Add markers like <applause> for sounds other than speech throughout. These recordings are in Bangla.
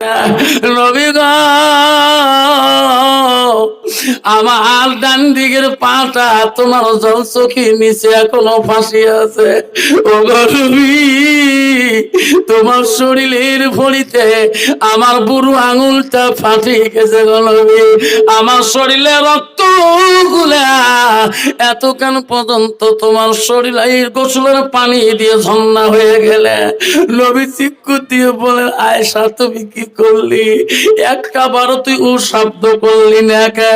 নবী গো, আমার ডান দিকের পাটা তোমার জল চোখে নিচে এখনও ফাঁসি আছে। ও গো নবী। তোমার শরীরের ফড়িতে আমার বুড়ো আঙুলটা ফাটে গেছে গো নবী। আমার শরীরে রক্ত পর্যন্ত তোমার শরীর গোসলের পানি দিয়ে হয়ে গেলে। নবী দিয়ে বলে আয়সা তুমি কি করলি? একটা বারো তুই ও শব্দ করলি না কে?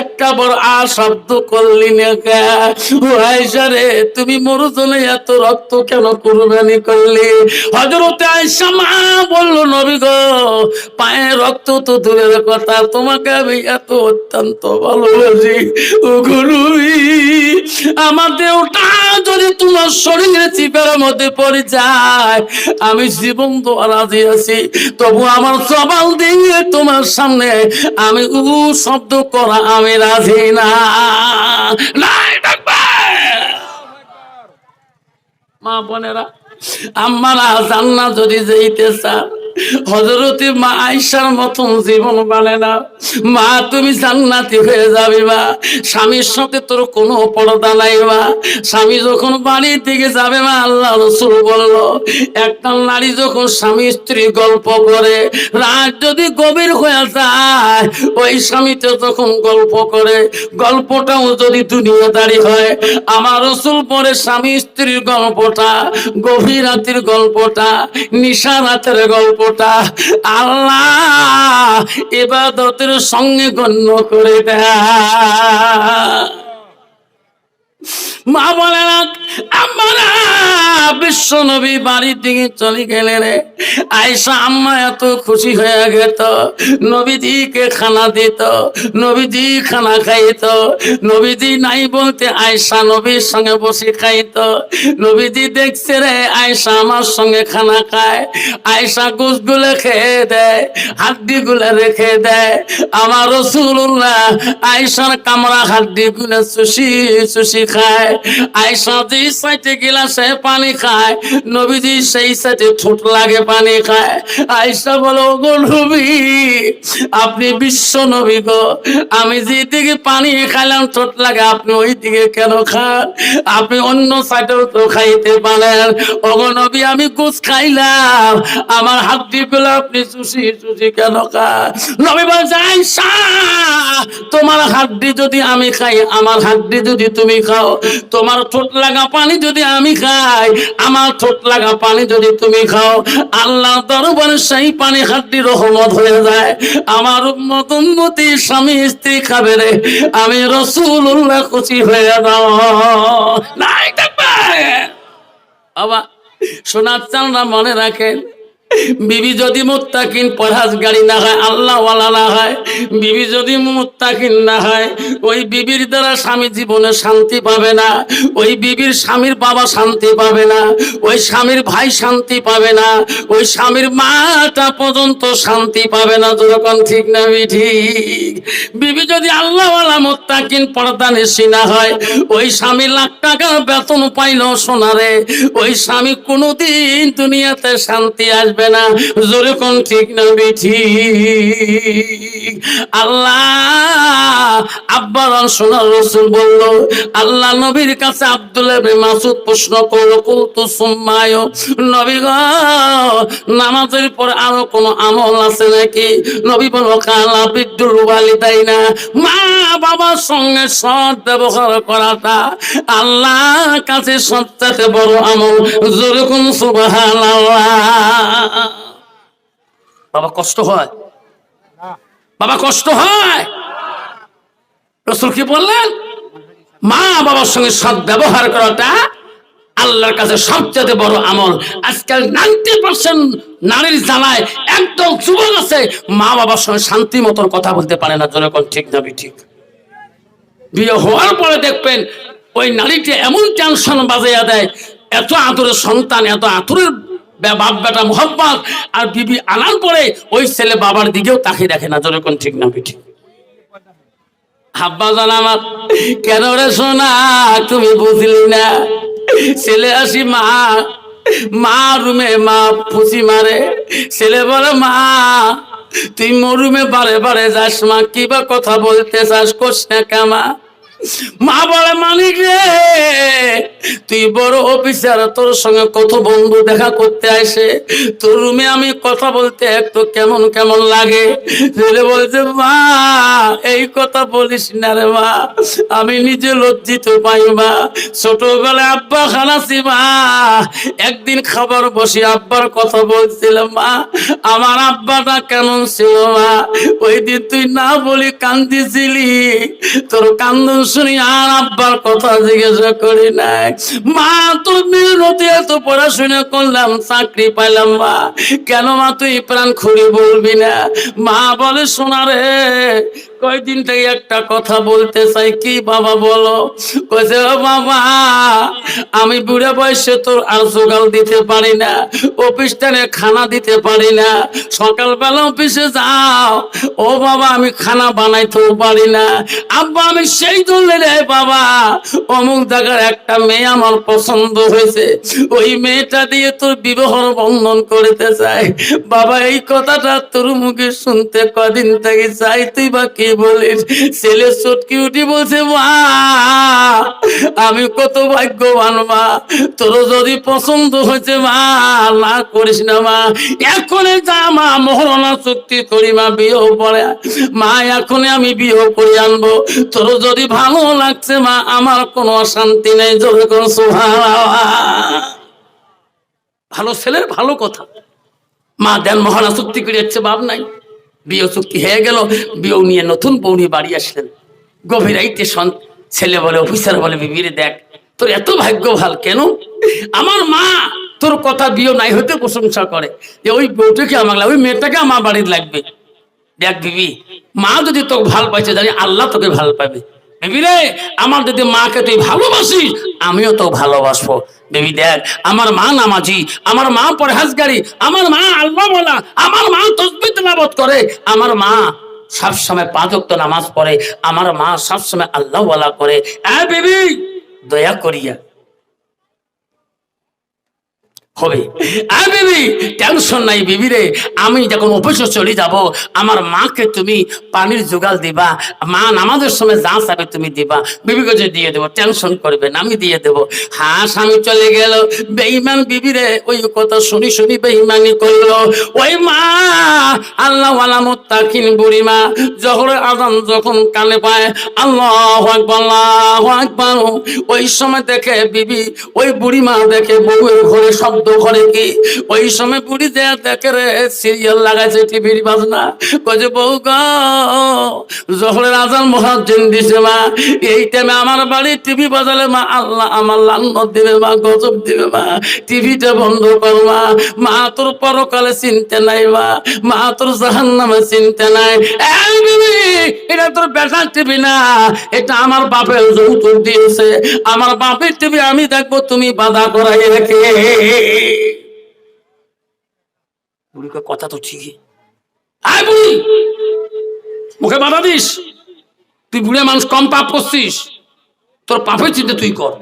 একটা বড় আ শব্দ করলি না কে? ও আয়সা রে, তুমি মরুজনে এত রক্ত কেন কুরবানি করলি? হজরতে বলল, নবী গো পায়ে রক্ত তো দূরের কথা, তোমাকে আমি এত অত্যন্ত ভালোবাসি। আমার দেহটা যদি তোমার চিপের মধ্যে পড়ে যায়, আমি জীবন তো রাজি আছি। তবু আমার সবাল দিয়ে তোমার সামনে আমি উ শব্দ করা আমি রাজি না। মা বোনেরা আমারা জান্নাত যদি যেতে চান হজরতি মা আইসার মতন জীবন বানে না। মা, তুমি জান্নাতি হয়ে যাবে মা। স্বামীর সাথে তোর কোনো পর্দা নাই মা। স্বামী যখন দিকে যাবে মা, আল্লাহ রসুল বলল, একটা নারী যখন স্বামী স্ত্রী গল্প করে, রাত যদি গভীর হয়ে যায়, ওই স্বামীতে যখন গল্প করে, গল্পটাও যদি দুনিয়াদারি হয়, আমার রসুল পরে স্বামী স্ত্রীর গল্পটা, গভীর রাতের গল্পটা, নিশা রাতের গল্পটা আল্লাহ এবাদতের সঙ্গে গণ্য করে দেয়। মা বলে আমরা বিশ্ব নবী বাড়ির দিকে চলে গেলে রে। আয়সা আম্মা এত খুশি হয়ে গেত, নবীজিকে খানা দিত, নবীজি খানা খাইত, নবীজি নাই বলতে আয়সা নবীর সঙ্গে বসে খাইত। নবীজি দেখছে রে আয়সা আমার সঙ্গে খানা খায়। আয়সা গুলো খেয়ে দেয় হাড্ডি গুলো রেখে দেয়। আমার রসুল্লাহ আয়সার কামড়া হাড্ডি গুলো চুষি চুষি খায়। <laughs> আয়সা যে সাইটে গিলাসে পানি খায়। নবীজি সেই সাইটে ঠোঁট লাগে পানি খায়। আয়সা বলো গো নবী, আপনি বিশ্ব নবী গো। আমি যে দিকে পানি খাইলাম, ঠোঁট লাগে, আপনি ওই দিকে কেন খান? আপনি অন্য সাইটেও তো খাইতে পারেন। ওগো নবী, আমি গুছ খাইলাম। আমার হাড্ডি গুলো আপনি চুষি চুষি কেন খান? নবী বলছে আয়সা তোমার হাড্ডি যদি আমি খাই, আমার হাড্ডি যদি তুমি খাও তোমার ঠোঁট লাগা পানি যদি আমি খাই, আমার ঠোঁট লাগা পানি যদি তুমি খাও আল্লাহ দরবারে সেই পানি হাড্ডি রহমত হয়ে যায়। আমার মতি স্বামী, স্ত্রী খাবে রে। আমি রসুল্লাহ খুশি হয়ে দাও নাই বাবা, সোনার চালরা মনে রাখেন। বিবি যদি মুত্তাকিন পরহাজ গাড়ি না হয় আল্লাহ ওয়ালা না হয়, বিবি যদি মুত্তাকিন না হয়, ওই বিবির দ্বারা স্বামী জীবনে শান্তি পাবে না, ওই বিবির স্বামীর বাবা শান্তি পাবে না, ওই স্বামীর ভাই শান্তি পাবে না, ওই স্বামীর মাটা পর্যন্ত শান্তি পাবে না যখন ঠিক না ঠিক। বিবি যদি আল্লাহ ওয়ালা মুত্তাকিন পর্দা নিশি না হয়, ওই স্বামী লাখ টাকা বেতন পাইলো সোনারে ওই স্বামী কোনোদিন দুনিয়াতে শান্তি আসবে না জোরে কোন ঠিক না বেঠি আল্লাহ আব্বার সোনার রসুল বলল, আল্লাহ নবীর কাছে আব্দুল মাসুদ প্রশ্ন করল, কুলতু সুম্মায়, নবী গো, নামাজের পর আরও কোনো আমল আছে নাকি? নবী বলো কালা বিদ্যুর ওয়ালিদাই না মা বাবার সঙ্গে সৎ ব্যবহার করাটা আল্লাহ কাছে সবচেয়ে বড় আমল। যেরকম সুবহানাল্লাহ। বাবা, কষ্ট হয়? বাবা, কষ্ট হয়? কি বললেন? মা বাবার সঙ্গে সৎ ব্যবহার করাটা আল্লাহর কাছে সবচেয়ে বড় আমল। আজকাল নাইনটি পার্সেন্ট নারীর জ্বালায় একদম যুবক আছে, মা বাবার সঙ্গে শান্তি মতন কথা বলতে পারে না যখন ঠিক না ঠিক বিয়ে হওয়ার পরে দেখবেন ওই নারীটি এমন টেনশন বাজাইয়া দেয়, এত আদরের সন্তান, এত আদরের বে- বাপ বেটা মোহাম্মত আর বিবি আনার পরে ওই ছেলে বাবার দিকেও তাকে দেখে না যখন ঠিক না ঠিক হাব্বা জান আমার, কেন রে সোনা, তুমি বুঝলি না? ছেলে আসি মা মা রুমে মা ফুচি মারে। ছেলে বলে, মা, তুই মরুমে বারে বারে যাস মা, কি বা কথা বলতে চাস কোস না কামা মা বলে মালিক রে, তুই বড় অফিসার, তোর সঙ্গে কত বন্ধু দেখা করতে আসে? তোর রুমে আমি কথা বলতে একটু কেমন কেমন লাগে? ছেলে বলছে, মা, এই কথা বলিস না রে মা, আমি নিজে লজ্জিত পাই মা। ছোটবেলায় আব্বা খানাছি মা। একদিন খাবার বসে আব্বার কথা বলছিলাম মা, আমার আব্বাটা কেমন ছিল মা? ওই দিন তুই না বলি কান্দিছিলি। তোর কান্দন শুনি আর আব্বার কথা জিজ্ঞাসা করি নাই। মা, তোর মেহনতে এত পড়াশোনা করলাম, চাকরি পাইলাম মা। কেন মা, তুই প্রাণ খুঁড়ি বলবি না? মা বলে, শোনা রে, কয়দিন থেকে একটা কথা বলতে চাই, কি বাবা বলো? কইছে বাবা আমি বুড়া বয়সে তোর আর জোগাল দিতে পারি না। অফিস টানে খানা দিতে পারি না। সকালবেলা অফিসে যাও। ও বাবা, আমি খানা বানাইতেও পারি না। আব্বা, আমি সেই ধরলে রে বাবা। অমুক জায়গার একটা মেয়ে আমার পছন্দ হয়েছে। ওই মেয়েটা দিয়ে তোর বিবাহর বন্ধন করতে চাই। বাবা, এই কথাটা তোর মুখে শুনতে কদিন থেকে চাই। তুই বা কি বলিস? ছেলে চটকি উঠি বলছে, মা, আমি কত ভাগ্যবান। মা তোর যদি পছন্দ হয়েছে মা না করিস না মা। যা মা, মহরণা চুক্তি করি মা, বিয়ে পড়ে মা আমি বিয়ে করে আনব। তোর যদি ভালো লাগছে মা, আমার কোনো অশান্তি নেই ভালো ছেলের ভালো কথা। মা, দেন মহারা চুক্তি করে যাচ্ছে বাপ নাই। বিয়ে চুক্তি হয়ে গেল বিয়ে নিয়ে নতুন বউ নিয়ে বাড়ি আসলেন। গভীর রাইতে ছেলে বলে, অফিসার বলে, বিবিরে দেখ তোর এত ভাগ্য ভালো কেন? আমার মা তোর কথা বিয়ে নাই হতে প্রশংসা করে। যে ওই বউটাকে আমার লাগবে, ওই মেয়েটাকে আমার বাড়ির লাগবে। দেখ বিবি, মা যদি তোকে ভালো পাইছে, জানি আল্লাহ তোকে ভালো পাবে। বেবি রে, আমার যদি মাকে তুই ভালোবাসিস, আমিও তো ভালোবাসবো। বেবি দেখ, আমার মা নামাজি, আমার মা পরহাজগারি, আমার মা আল্লাহ বলা, আমার মা তসবি তেলাবত করে, আমার মা সবসময় পাঁচ নামাজ পড়ে, আমার মা সবসময় আল্লাহ বলা করে। এ বেবি দয়া করিয়া হবে। আর বিবি টেনশন নাই বিবি রে। আমি যখন অফিসে চলে যাব, আমার মাকে তুমি পানির জোগাল দিবা, মা নামাজের সময় যা চাবে তুমি দিবা। বিবিকে যে দিয়ে দেবো টেনশন করবে না, আমি দিয়ে দেবো। হ্যাঁ স্বামী চলে গেল। বেইমান বিবি রে, ওই কথা শুনি শুনি বেইমানি করল। ওই মা আল্লাহ আলামত তাকিন বুড়ি মা জহরের আজান যখন কানে পায়, আল্লাহ আকবার আল্লাহ আকবার। ওই সময় দেখে বিবি, ওই বুড়ি মা দেখে বউয়ের ঘরে শব্দ করে কি? ওই সময় বুড়ি দেয়া দেখে রে সিরিয়াল লাগাইছে টিভির বাজনা। বউ আজান দিছে মা। এই টাইমে আমার বাড়ি টিভি বাজালে মা, আল্লাহ আমার লান্নত দিবে মা, গজব দিবে মা। টিভিটা বন্ধ কর মা। মা তোর পরকালে চিনতে নাই মা। মা তোর জাহান নামে চিনতে নাই। এটা তোর বেটার টিভি না। এটা আমার বাপের যৌতুক দিয়েছে। আমার বাপের টিভি আমি দেখব, তুমি বাধা করাই রেখে। বুড়িকে কথা তো ঠিকই। আয় বুড়ি! মুখে বাধা দিস। তুই বুড়ে মানুষ কম পাপ করছিস। তোর পাপের চিন্তা তুই কর।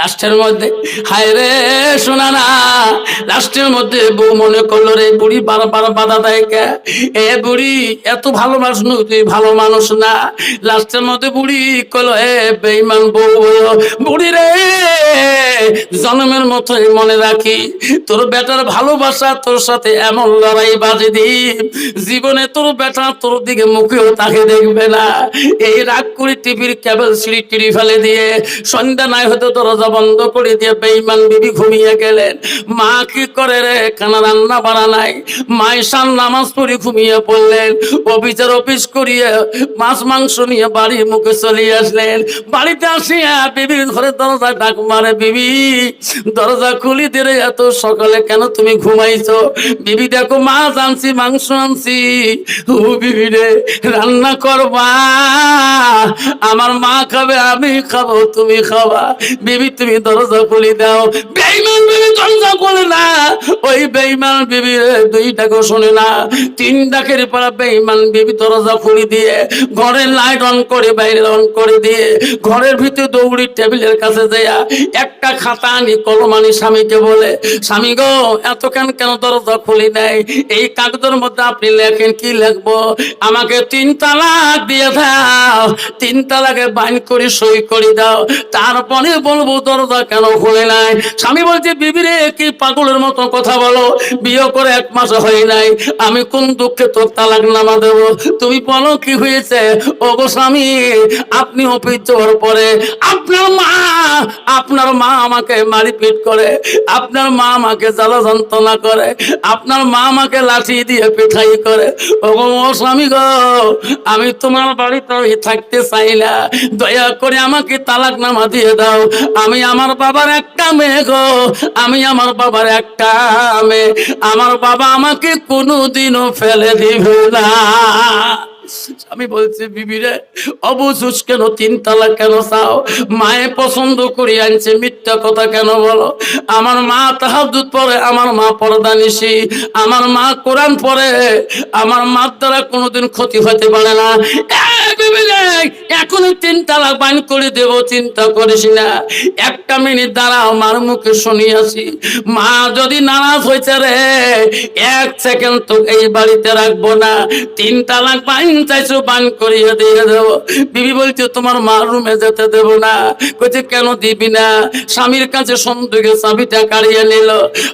লাস্টের মধ্যে হায় রে শোনা না লাস্টের মধ্যে বউ মনে করল রে বুড়ি বারবার বাধা দেয় কে? এ বুড়ি এত ভালো মানুষ নয়, তুই ভালো মানুষ না। লাস্টের মধ্যে বুড়ি কলো এ বেইমান বউ বুড়ি রে জন্মের মতোই মনে রাখি। তোর বেটার ভালোবাসা তোর সাথে এমন লড়াই বাজে দি। জীবনে তোর বেটা তোর দিকে মুখেও তাকে দেখবে না। এই রাগ করে টিভির কেবল সিঁড়ি টিড়ি ফেলে দিয়ে সন্ধ্যা নাই হতে দরজা বন্ধ করে দিয়ে বেইমান বিবি ঘুমিয়ে গেলেন। মা কি করে রে? কানা রান্না বাড়া নাই। মাইশান নামাজ পড়ে ঘুমিয়ে পড়লেন। অফিসের অফিস করিয়ে মাছ, মাংস নিয়ে বাড়ির মুখে চলে আসলেন। বাড়িতে আসিয়া বিবির ঘরে দরজা ডাক মারে, বিবি, দরজা খুলি দিলে এত সকালে কেন তুমি ঘুমাইছো? বিবি, দেখো, মাছ আনছি, মাংস আনছি। ও বিবি রে, রান্না করবা। আমার মা খাবে, আমি খাব, তুমি খাবা। বিবি তুমি দরজা খুলে দাও। বেইমান বিবি দরজা খুলে না। ওই বেইমান বিবি দুইটাকে শোনে না। তিন ডাকের পাড়া বেইমান বিবি দরজা খুলে দিয়ে, ঘরের লাইট অন করে বাইরে অন করে দিয়ে, ঘরের ভিতরে দৌড়ি টেবিলের কাছে যাইয়া একটা খাতা আনি, কলম আনি স্বামীকে বলে, স্বামী গো, এত কেন কেন দরজা খুলি নাই? এই কাগজের মধ্যে আপনি লেখেন কি লিখব? আমাকে তিন তালাক দিয়ে দাও। তিন তালাকে বাইন করে সই করে দাও। তারপরে বলব দরজা কেন খুলে নাই? স্বামী বলছে, বিবিরে, কি পাগলের মতো কথা বলো? বিয়ে করে এক মাস হয় নাই। আমি কোন দুঃখে তোর তালাক নামা দেবো? তুমি বলো কি হয়েছে? ও গো স্বামী, আপনি অফিস যাওয়ার পরে আপনার মা আপনার মা আমাকে মারিপিট করে, আপনার মা আমাকে জ্বালা যন্ত্রণা করে, আপনার মা আমাকে লাঠি দিয়ে পিঠাই করে। ও স্বামী গো, আমি তোমার বাড়িতে থাকতে চাই না। দয়া করে আমাকে তালাক নামা দিয়ে দাও। আমি আমার বাবার একটা মেয়ে গো, আমি আমার বাবার একটা মেয়ে। আমার বাবা আমাকে কোনোদিনও ফেলে দিবে না। আমি বলছি বিবিরে অবুঝুস কেন, তিন তালাক কেন চাও? মায়ে পছন্দ করে আনছে, মিথ্যা কথা কেন বলো? আমার মা তাহাজুদ পরে, আমার মা পর্দা নিশি। আমার মা কোরআন পড়ে, আমার মার দ্বারা কোনোদিন ক্ষতি হতে পারে না। এখনই তিন তালাক বাইন করে দেব, চিন্তা করিস না। একটা মিনিট দাঁড়াও, মার মুখে শুনিয়াছি। মা যদি নারাজ হয়েছে রে, এক সেকেন্ড তো এই বাড়িতে রাখব না। তিন তালাক চাইছো, বান করিয়ে দিয়ে দেব। বিবি বলছে, তোমার মা রুমে যেতে দেব না। কইছে, কেন দিবি না? স্বামীর কাছে সন্দুকে চাবিটা কাড়িয়ে নিল।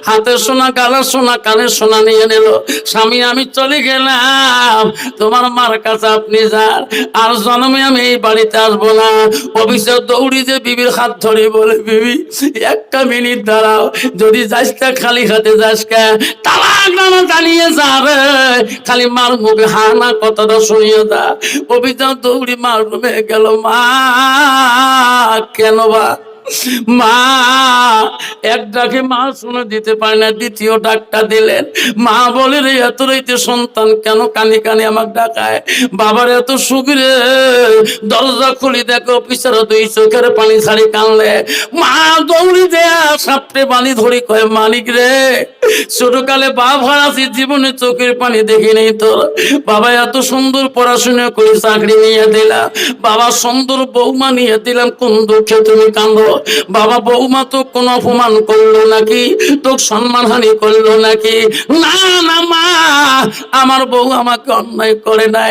হাতে সোনা গালার সোনা কানের সোনা নিয়ে নিল। স্বামী, আমি চলে গেলাম। তোমার মার কাছে আপনি যান। আর জন্মে আমি এই বাড়িতে আসব না। অফিসে দৌড়ি যে বিবির হাত ধরে বলে, বিবি, একটা মিনিট দাঁড়াও। যদি যাস তা খালি হাতে যাস কে? তালাক নামা জানিয়ে খালি মার মুখে হানা কথাটা শুনিয়ে যা। অভিযান দৌড়ি মার রুমে গেল, মা, কেন বা? মা, এক ডাকে মা শুনে দিতে পারে না, দ্বিতীয় ডাকটা দিলেন। মা বলে, রে, এত রইতে সন্তান কেন কানে কানে আমাকে ডাকায়? বাবার এত সুবিরে দরজা খুলি দেখো পিছারও দুই চোখের পানি ছাড়ি কানলে। মা দৌড়ি সাপটে পানি ধরি কয়, মালিক রে, ছোটকালে বাপ হারাছি জীবনে চোখের পানি দেখি নেই তোর। বাবা এত সুন্দর পড়াশোনা করে চাকরি নিয়ে দিলা। বাবা সুন্দর বৌমা নিয়ে দিলাম, কোন দুঃখে তুমি কান্দো বাবা বৌমা তো কোন অপমান করল নাকি? তোর সম্মানহানি করল নাকি? না না মা, আমার বউ আমাকে অন্যায় করে নাই।